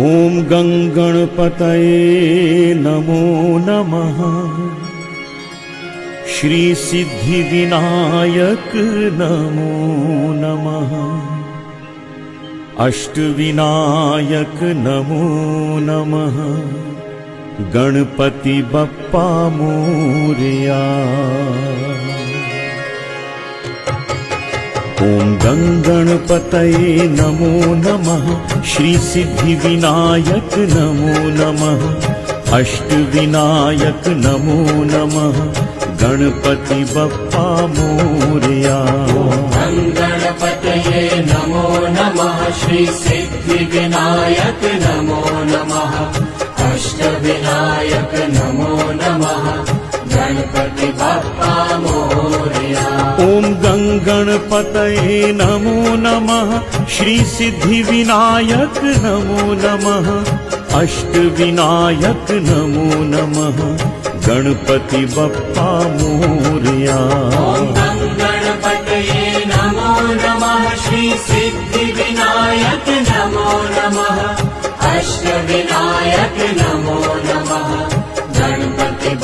ॐ गङ्गणपतये नमो नमः। श्रीसिद्धिविनायक नमो नमः। अष्टविनायक नमो नमः। गणपति बप्पा मोरया ॐ गङ्गणपतये नमो नमः श्रीसिद्धिविनायक नमो नमः अष्टविनायक नमो नमः गणपति बप्पा मोरया। गणपतये नमो नमः श्रीसिद्धिविनायक नमो नमः अष्टविनायक नमो नमः गणपति बाप्पा ॐ गङ्गणपतये नमो नमः श्रीसिद्धिविनायक नमो नमः अष्टविनायक नमो नमः गणपति बप्पा मोरया गणपतये नमो नमः श्रीसिद्धिविनायक नमो नमः अष्टविनायक नमो नमः गणपति